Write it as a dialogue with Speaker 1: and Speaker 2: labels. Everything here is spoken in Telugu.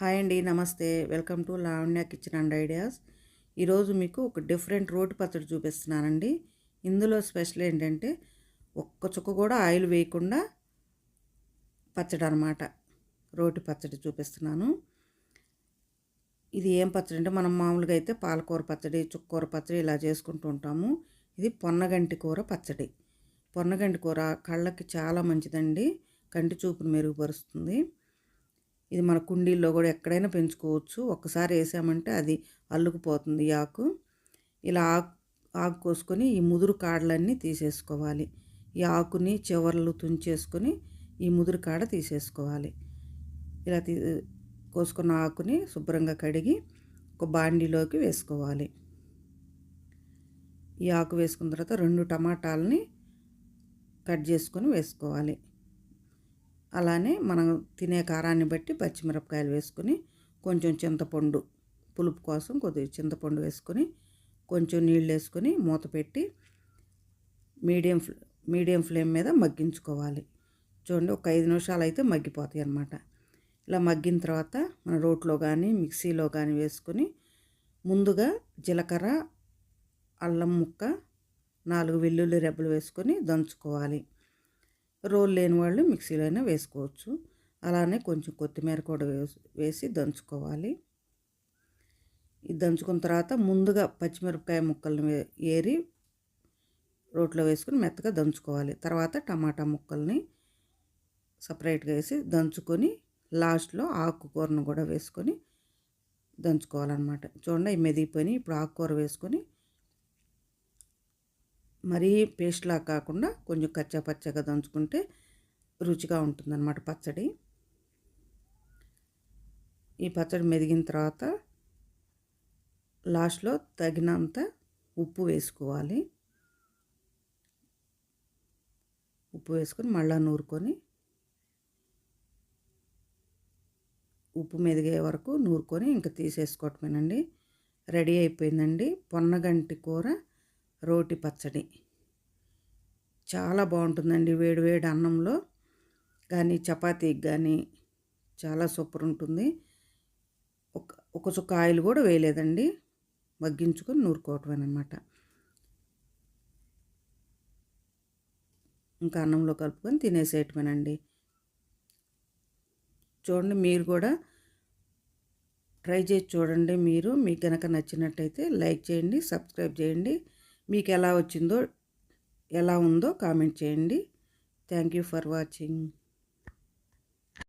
Speaker 1: హాయ్ అండి నమస్తే. Welcome to Lavanya kitchen and ideas. ఈరోజు మీకు ఒక డిఫరెంట్ రోటి పచ్చడి చూపిస్తున్నానండి. ఇందులో స్పెషల్ ఏంటంటే ఒక్క చుక్క కూడా ఆయిల్ వేయకుండా పచ్చడి అనమాట రోటి పచ్చడి చూపిస్తున్నాను. ఇది ఏం పచ్చడి అంటే మనం మామూలుగా అయితే పాలకూర పచ్చడి చుక్కూర పచ్చడి ఇలా చేసుకుంటూ ఉంటాము. ఇది పొన్నగంటి కూర పచ్చడి. పొన్నగంటి కూర కళ్ళకి చాలా మంచిదండి. కంటి చూపును మెరుగుపరుస్తుంది. ఇది మన కుండీల్లో కూడా ఎక్కడైనా పెంచుకోవచ్చు. ఒక్కసారి వేసామంటే అది అల్లుకుపోతుంది ఈ ఆకు. ఇలా ఆకు ఆకు కోసుకొని ఈ ముదురు కాడలన్నీ తీసేసుకోవాలి. ఈ ఆకుని చివర్లు తుంచేసుకొని ఈ ముదురు కాడ తీసేసుకోవాలి. ఇలా తీ కోసుకున్న ఆకుని శుభ్రంగా కడిగి ఒక బాండీలోకి వేసుకోవాలి. ఈ ఆకు వేసుకున్న తర్వాత రెండు టమాటాలని కట్ చేసుకొని వేసుకోవాలి. అలానే మనం తినే కారాన్ని బట్టి పచ్చిమిరపకాయలు వేసుకొని కొంచెం చింతపండు పులుపు కోసం కొద్దిగా చింతపండు వేసుకొని కొంచెం నీళ్ళు వేసుకొని మూత పెట్టి మీడియం మీడియం ఫ్లేమ్ మీద మగ్గించుకోవాలి. చూడండి ఒక ఐదు నిమిషాలు అయితే మగ్గిపోతాయి అన్నమాట. ఇలా మగ్గిన తర్వాత మన రోట్లో కానీ మిక్సీలో కానీ వేసుకొని ముందుగా జీలకర్ర అల్లం ముక్క నాలుగు వెల్లుల్లి రెబ్బలు వేసుకొని దంచుకోవాలి. రోల్ లేని వాళ్ళు మిక్సీలోనే వేసుకోవచ్చు. అలానే కొంచెం కొత్తిమీర కూడా వేసి దంచుకోవాలి. ఇది దంచుకున్న తర్వాత ముందుగా పచ్చిమిరపకాయ ముక్కలను ఏరి రోట్లో వేసుకొని మెత్తగా దంచుకోవాలి. తర్వాత టమాటా ముక్కల్ని సపరేట్గా వేసి దంచుకొని లాస్ట్లో ఆకుకూరను కూడా వేసుకొని దంచుకోవాలన్నమాట. చూడండి మెదిగిపోయి ఇప్పుడు ఆకుకూర వేసుకొని మరీ పేస్ట్లా కాకుండా కొంచెం కచ్చా పచ్చగా దంచుకుంటే రుచిగా ఉంటుందన్నమాట పచ్చడి. ఈ పచ్చడి మెదిగిన తర్వాత లాస్ట్లో తగినంత ఉప్పు వేసుకోవాలి. ఉప్పు వేసుకొని మళ్ళీ నూరుకొని ఉప్పు మెదిగే వరకు నూరుకొని ఇంకా తీసేసుకోవటమేనండి. రెడీ అయిపోయిందండి. పొన్నగంటి కూర రోటి పచ్చడి. చాలా బాగుంటుందండి వేడి వేడి అన్నంలో. కానీ చపాతీకి కానీ చాలా సూపర్ ఉంటుంది. ఒక ఒక చుక్క ఆయిల్ కూడా వేయలేదండి. మగ్గించుకొని నూరుకోవటమేనమాట ఇంకా అన్నంలో కలుపుకొని తినేసేయటమేనండి. చూడండి మీరు కూడా ట్రై చేసి చూడండి మీరు. మీకు కనుక నచ్చినట్టయితే లైక్ చేయండి సబ్స్క్రైబ్ చేయండి. మీకు ఎలా వచ్చిందో ఎలా ఉందో కామెంట్ చేయండి. Thank you for watching.